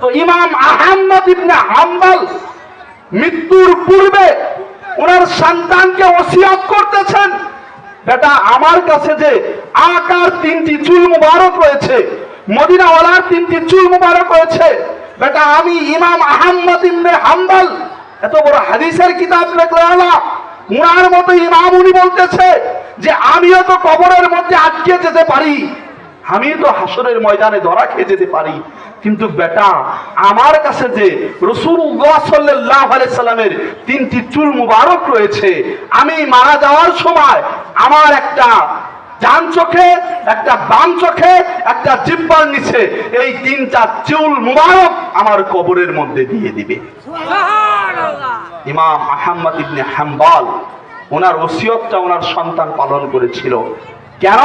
তো ইমাম আহমদ ইবনে হাম্বল মৃত্যুর পূর্বে ওনার সন্তানকে ওসিয়াত করতেছেন। বেটা, আমার কাছে যে আকার তিনটি চুল মুবারক রয়েছে, মদিনাওয়ালার তিনটি চুল মুবারক রয়েছে, বেটা, আমি ইমাম আহমদ ইবনে হাম্বল, এত বড় হাদিসের কিতাব লেখলাম উনার মতো ইমাম উনি বলতেছে যে আমিও তো কবরের মধ্যে আটকে যেতে পারি আমি তো হাসরের ময়দানে ধরা খেয়ে যেতে পারি। কিন্তু বেটা আমার কাছে যে রসুল্লাহ সাল্লাহ সাল্লামের তিনটি চুল মুবারক রয়েছে আমি মারা যাওয়ার সময় আমার একটা ডান চোখে একটা বাম চোখে একটা জিব্বার নিচে এই তিনটা চুল মুবারক আমার কবরের মধ্যে দিয়ে দিবে। ইমাম আহম্মদ ইবনে হাম্বাল ওনার ওসিয়তটা ওনার সন্তান পালন করেছিল। কেন?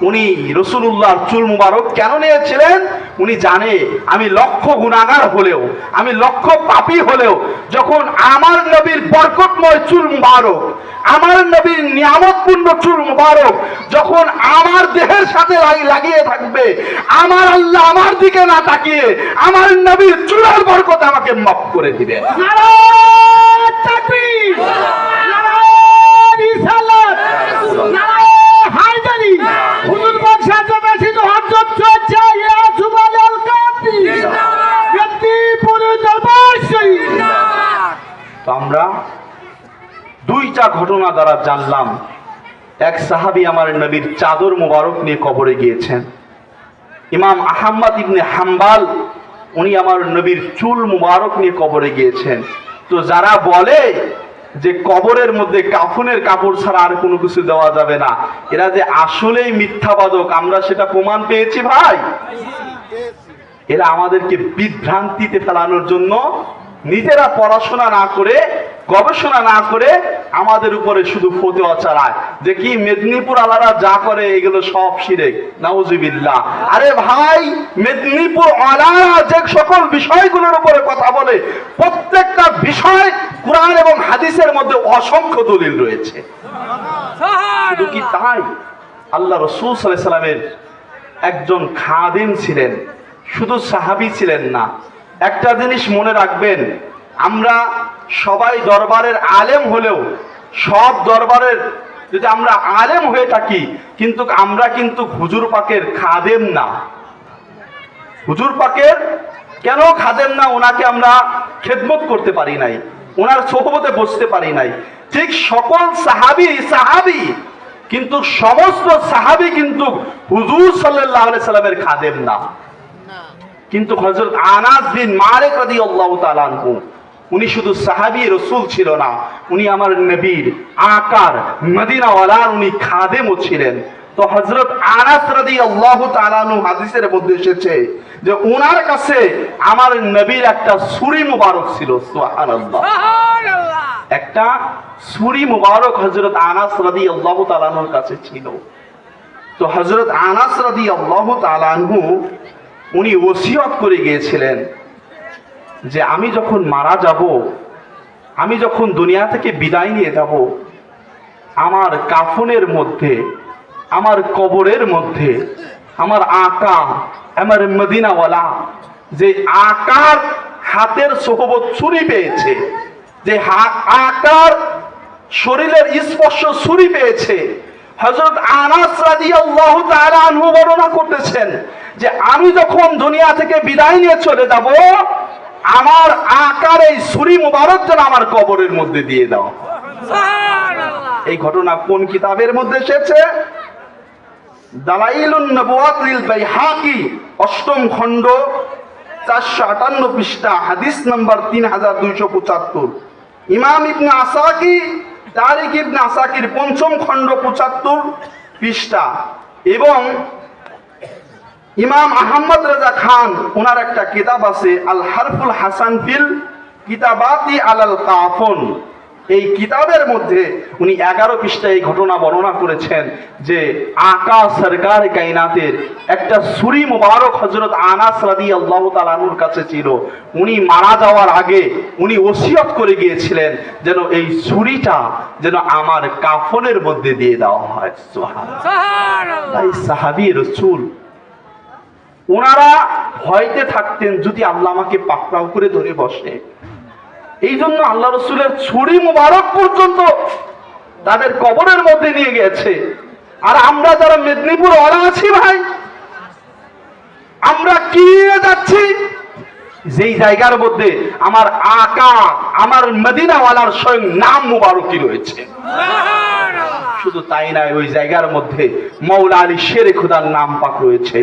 উনি রসুল্লাহর চুল মুবারক কেন নিয়েছিলেন? উনি জানে, আমি লক্ষ গুণাগার হলেও, আমি লক্ষ পাপী হলেও, যখন আমার নবীর বরকতময় চুল মুবারক, আমার নবীর নিয়ামতপূর্ণ চুল মুবারক, যখন আমার দেহের সাথে লাগিয়ে থাকবে, আমার আল্লাহ আমার দিকে না তাকিয়ে, আমার নবীর চুলের বরকত আমাকে মাফ করে দিবে রিসালাত দ্বারা জানলাম, এক সাহাবী আমার নবীর চাদর মোবারক নিয়ে কবরে গিয়েছেন। ইমাম আহম্মদ ইবনে হাম্বাল, উনি আমার নবীর চুল মুবারক নিয়ে কবরে গিয়েছেন। তো যারা বলে যে কবরের মধ্যে কাফনের কাপড় ছাড়া আর কোনো কিছু দেওয়া যাবে না, এরা যে আসলেই মিথ্যাবাদক, আমরা সেটা প্রমাণ পেয়েছি ভাই। এরা আমাদেরকে বিভ্রান্তিতে ফেলানোর জন্য নিজেরা পড়াশোনা না করে, গবেষণা না করে আমাদের উপরে শুধু ফতোয়া চালায় যে কি মেদিনীপুর আলারা যা করে, এগুলো সব শিরেক নাউজুবিল্লাহ। আরে ভাই, মেদিনীপুর আলারা যে সকল বিষয়গুলোর উপরে কথা বলে, প্রত্যেকটা বিষয় কোরআন এবং হাদিসের মধ্যে অসংখ্য দলিল রয়েছে। শুধু কি তাই? আল্লাহ রসুল সাল্লাহ সাল্লামের একজন খাদিম ছিলেন, শুধু সাহাবি ছিলেন না। একটা জিনিস মনে রাখবেন, আমরা সবাই দরবারের আলেম হলেও সব দরবারের যদি আমরা আলেম হয়ে থাকি কিন্তু আমরা কিন্তু হুজুর পাকের খাদেম না। হুজুর পাকের কেন খাদেম না? ওনাকে আমরা খেদমত করতে পারি নাই ওনার সোহবতে বসতে পারি নাই। ঠিক সকল সাহাবি সাহাবি কিন্তু সমস্ত সাহাবি কিন্তু হুজুর সাল্লাহ সাল্লামের খাদেম না। কিন্তু হজরত আনাস বিন মালিক রাদিয়াল্লাহু তাআলা আনহু উনি শুধু সাহাবি রসুল ছিল না উনি আমার নবীর আকার মদিনাওয়ালার উনি খাদেমও ছিলেন। তো হজরত আনাস রাদিয়াল্লাহু তাআলা আনহু হাদিসের মধ্যে এসেছে যে ওনার কাছে আমার নবীর একটা সুরি মুবারক ছিল একটা সুরি মুবারক হজরত আনাস রাদিয়াল্লাহু তাআলা আনহুর কাছে ছিল। তো হজরত আনাস রাদিয়াল্লাহু তাআলা আনহু উনি ওসিয়ত করে গিয়েছিলেন। যে আমি যখন মারা যাব, আমি যখন দুনিয়া থেকে বিদায় নিয়ে যাব, আমার কাফনের মধ্যে, আমার কবরের মধ্যে, আমার আঁকা আমার মদিনাওয়ালা যে আকার হাতের সোহবত ছুরি পেয়েছে, যে আকার শরীরের স্পর্শ ছুরি পেয়েছে হজরত আনাস রাদিয়াল্লাহু তাআলা করতেছেন যে আমি যখন দুনিয়া থেকে বিদায় নিয়ে চলে যাব আমার আকার এই ছুরি মুবারক যেন আমার কবরের মধ্যে দিয়ে দাও। এই ঘটনা কোন কিতাবের মধ্যে এসেছে? দালাইলুন নবুয়াত লিল বাইহাকি অষ্টম খণ্ড চারশো আটান্ন পৃষ্ঠা হাদিস নাম্বার তিন হাজার দুইশো পঁচাত্তর। ইমাম ইবনে আসাকি তারিক ইবনে আসাকির পঞ্চম খণ্ড পঁচাত্তর পৃষ্ঠা। এবং ইমাম আহমদ রাজা খান ওনার একটা কিতাব আছে আল হারফুল হাসান ফিল কিতাবাতি আলাল কাফন। এই কিতাবের মধ্যে উনি এগারো পৃষ্ঠায় এই ঘটনা বর্ণনা করেছেন যে আকা সরকার কাইনাতের একটা সুরি মুবারক হজরত আনাস রাদি আল্লাহ তালানুর কাছে ছিল। উনি মারা যাওয়ার আগে উনি ওসিয়ত করে গিয়েছিলেন যেন এই সুরিটা যেন আমার কাফনের মধ্যে দিয়ে দেওয়া হয়। সাহাবি রসুল ওনারা ভয়তে থাকতেন যদি আল্লাহ আমাকে পাকড়াও করে ধরে বসে। এই জন্য আল্লাহ রসুলের ছুরি মুবারক পর্যন্ত তাদের কবরের মধ্যে নিয়ে গেছে আর আমরা যারা মেদিনীপুর ওরা আছি ভাই, আমরা কি যাচ্ছি? যেই জায়গার মধ্যে আমার আকা আমার মদিনাওয়ালার স্বয়ং নাম মুবারকি রয়েছে। শুধু তাই নয়, ওই জায়গার মধ্যে মৌলা আলী শেরে খুদার নাম পাক রয়েছে,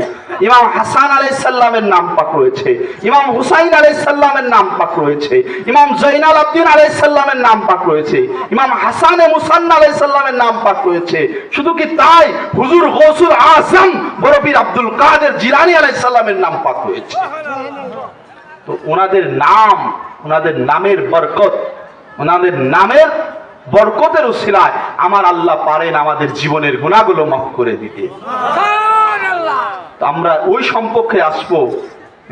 ইমাম হাসান আলাই সাল্লামের নাম পাক রয়েছে, ইমাম হুসাইন আলাই সাল্লামের নাম পাক রয়েছে, ইমাম জৈনাল আব্দিন আলাই সাল্লামের নাম পাক রয়েছে, ইমাম হাসানে মুসান্না আলাই সাল্লামের নাম পাক রয়েছে। শুধু কি তাই? হুজুর গৌসুল আজম বরফির আব্দুল কাদের জিলানি আলাই সাল্লামের নাম পাক রয়েছে। তো ওনাদের নাম ওনাদের নামের বরকত ওনাদের নামের বরকতের উসিলায় আমার আল্লাহ পারেন আমাদের জীবনের গুণাগুলো মাফ করে দিতে। আমরা ওই সম্পর্কে আসব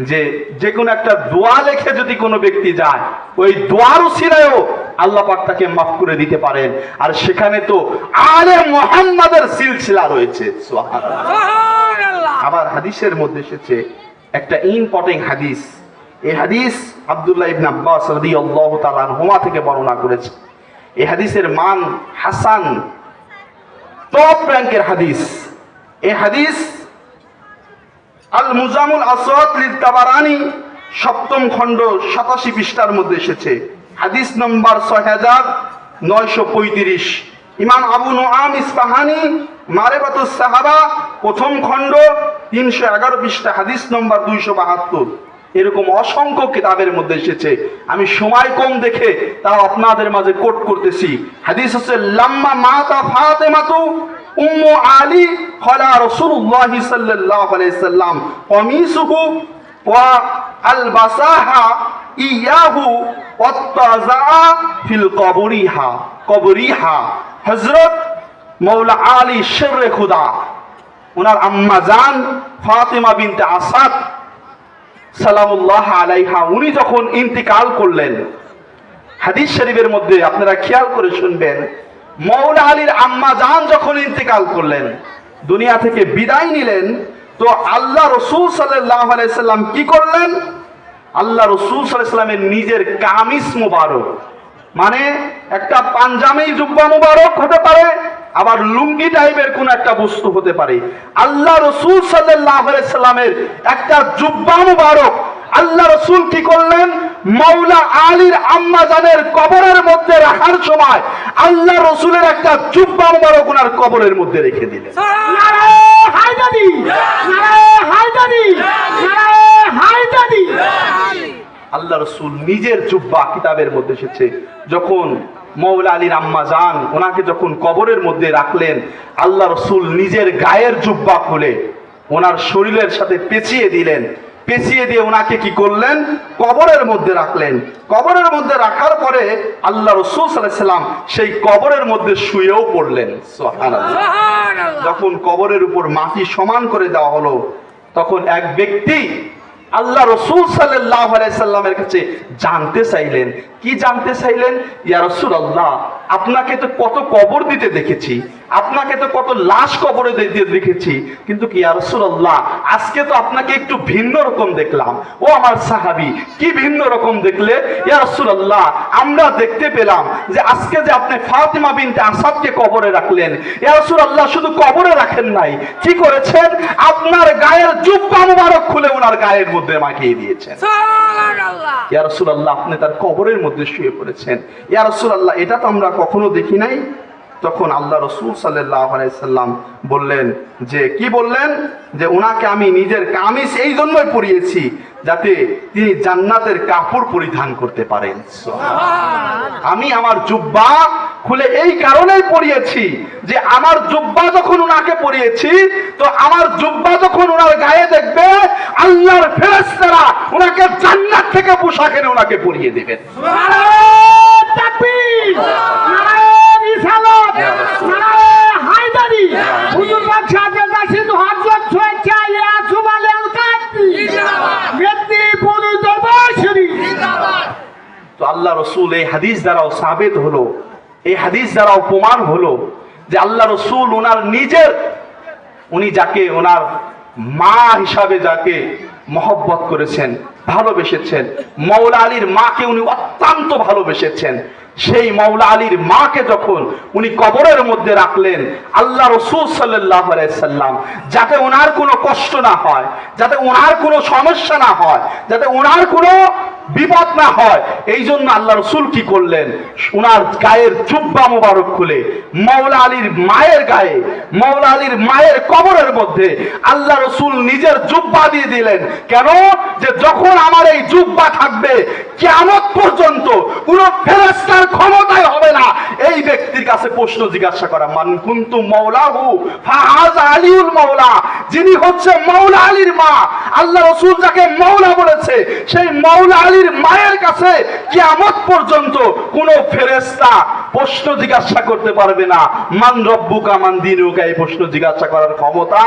যে যে কোনো একটা দোয়া লেখে যদি কোনো ব্যক্তি যায় ওই দোয়ার উসিলায়ও আল্লাহ পাক তাকে মাফ করে দিতে পারেন। আর সেখানে তো আলে মোহাম্মদের সিলসিলা রয়েছে আবার হাদিসের মধ্যে এসেছে একটা ইম্পর্টেন্ট হাদিস। এই হাদিস আব্দুল্লাহ ইবনে আব্বাস রাদিয়াল্লাহু তাআলা আনহুমা থেকে বর্ণনা করেছে। এই হাদিসের মান হাসান। টপ র্যাঙ্কের হাদিস। এই হাদিস আল মুজামুল আসাদ লিল তাবারানি সপ্তম খণ্ড সাতাশি পৃষ্ঠার মধ্যে এসেছে। হাদিস নম্বর ছয় হাজার নয়শো পঁয়ত্রিশ। ইমাম আবু নোয়াম ইস্পাহানি মারেবাতুস সাহাবা, প্রথম খণ্ড তিনশো এগারো পৃষ্ঠা, হাদিস নম্বর দুইশো বাহাত্তর। এরকম অসংখ্য কিতাবের মধ্যে এসেছে। আমি সময় কম দেখে তাও আপনাদের মাঝে কোট করতেছি। হাদিস হচ্ছে লাম্মা মাতা ফাতেমাতু উম্মু আলী খলা রাসূলুল্লাহ সাল্লাল্লাহু আলাইহি সাল্লাম। কমিসুহু ওয়া আলবাসাহা ইয়াহু ওয়াত্তাজা ফিল কবরিহা। কবরিহা। হযরত মৌলা আলী শেরে খুদা। ওনার আম্মা জান ফাতেমা বিনতে আসাদ সালামুল্লাহ আলাইহা, উনি যখন ইন্তিকাল করলেন, হাদিস শরীফের মধ্যে আপনারা খেয়াল করে শুনবেন মৌলা আলীর আম্মা জান যখন ইন্তেকাল করলেন, দুনিয়া থেকে বিদায় নিলেন, তো আল্লাহ রসুল সাল্লাহ আলাইসাল্লাম কি করলেন? আল্লাহ রসুল সাল্লামের নিজের কামিস মুবারক মানে একটা পাঞ্জামি জুব্বা মুবারক হতে পারে, আবার লুঙ্গি টাইপের কোন একটা বস্তু হতে পারে। আল্লাহ রসুল সাল্লামের একটা জুব্বা মুবারক আল্লাহ রসুল কি করলেন? মৌলা আলীর আম্মাজানের কবরের মধ্যে রাখার সময় আল্লাহ রসুলের একটা জুব্বা মুবারক ওনার কবরের মধ্যে রেখে দিলেন। হায়দারি! আল্লাহ রসুল নিজের জুব্বা কিতাবের মধ্যে এসেছে। যখন মৌলা আলীর আম্মা যান ওনাকে যখন কবরের মধ্যে রাখলেন আল্লাহ রসুল নিজের গায়ের জুব্বা খুলে ওনার শরীরের সাথে পেঁচিয়ে দিলেন। পেঁচিয়ে দিয়ে ওনাকে কি করলেন? কবরের মধ্যে রাখলেন। কবরের মধ্যে রাখার পরে আল্লাহ রসুল সাল্লাম সেই কবরের মধ্যে শুয়েও পড়লেন। যখন কবরের উপর মাটি সমান করে দেওয়া হলো তখন এক ব্যক্তি আল্লাহ রসুল সাল্লাহ আলাইসাল্লামের কাছে জানতে চাইলেন। কি জানতে চাইলেন? ইয়া রসুল আল্লাহ আপনাকে তো কত কবর দিতে দেখেছি, আপনাকে তো কত লাশ কবরে দিতে দেখেছি, কিন্তু কি আল্লাহ আজকে তো আপনাকে একটু ভিন্ন রকম দেখলাম। ও আমার সাহাবি, কি ভিন্ন রকম দেখলে? ইয়া রসুল আল্লাহ আমরা দেখতে পেলাম যে আজকে যে আপনি ফাতিমা বিনতে আসাদকে কবরে রাখলেন আল্লাহ শুধু কবরে রাখেন নাই, কি করেছেন? আপনার গায়ের জুব্বা মুবারক খুলে ওনার গায়ের মধ্যে মাখিয়ে দিয়েছেন। ইয়া রাসূলুল্লাহ আপনি তার কবরের মধ্যে শুয়ে পড়েছেন। ইয়া রাসূলুল্লাহ এটা তো আমরা কখনো দেখি নাই। তখন আল্লাহ রসুল সাল্লাম বললেন যে কি বললেন? যে ওনাকে আমি নিজের কামিজ এই জন্যই পরিয়েছি যাতে তিনি জান্নাতের কাপড় পরিধান করতে পারেন। আমি আমার জুব্বা খুলে এই কারণেই পড়িয়েছি যে আমার জুব্বা যখন ওনাকে পড়িয়েছি তো আমার জুব্বা যখন ওনার গায়ে দেখবে আল্লাহর ফেরেশতারা ওনাকে জান্নাত থেকে পোশাক এনে ওনাকে পরিয়ে দেবেন। শরীফ! তো আল্লাহ রসুল এই হাদিস দ্বারাও সাবেত হলো এই হাদিস দ্বারা অপমান হলো যে আল্লাহ রসুল ওনার নিজের, উনি যাকে, ওনার মা হিসাবে যাকে মহব্বত করেছেন, ভালোবেসেছেন, মৌলা আলীর মাকে উনি অত্যন্ত ভালোবেসেছেন। সেই মৌলা আলীর মাকে যখন উনি কবরের মধ্যে রাখলেন, আল্লাহ রসুল সাল্লাম, যাতে ওনার কোনো কষ্ট না হয়, যাতে ওনার কোনো সমস্যা না হয়, যাতে ওনার কোনো বিপদ না হয় এই জন্য আল্লাহ রসুল কি করলেন? ওনার গায়ের জুব্বা মোবারক খুলে মৌলা আলীর মায়ের গায়ে মৌলা আলীর মায়ের কবরের মধ্যে আল্লাহ রসুল নিজের জুব্বা দিয়ে দিলেন। কেন? যে যখন আমার এই জুব্বা থাকবে কেমন পর্যন্ত কোন ফেরেস্তার ক্ষমতায় হবে না। এই ব্যক্তির কাছে প্রশ্ন জিজ্ঞাসা করা, মান কুন্তু মৌলাহু ফাহাজ আলিউল মৌলা যিনি হচ্ছে মৌলা আলীর মা। আল্লাহ রসুল যাকে মৌলা বলেছে, সেই মৌলা আলীর মায়ের কাছে কিয়ামত পর্যন্ত কোন ফেরেস্তা প্রশ্ন জিজ্ঞাসা করতে পারবে না। মান রব্বুকা, মান দিনুকা? এই প্রশ্ন জিজ্ঞাসা করার ক্ষমতা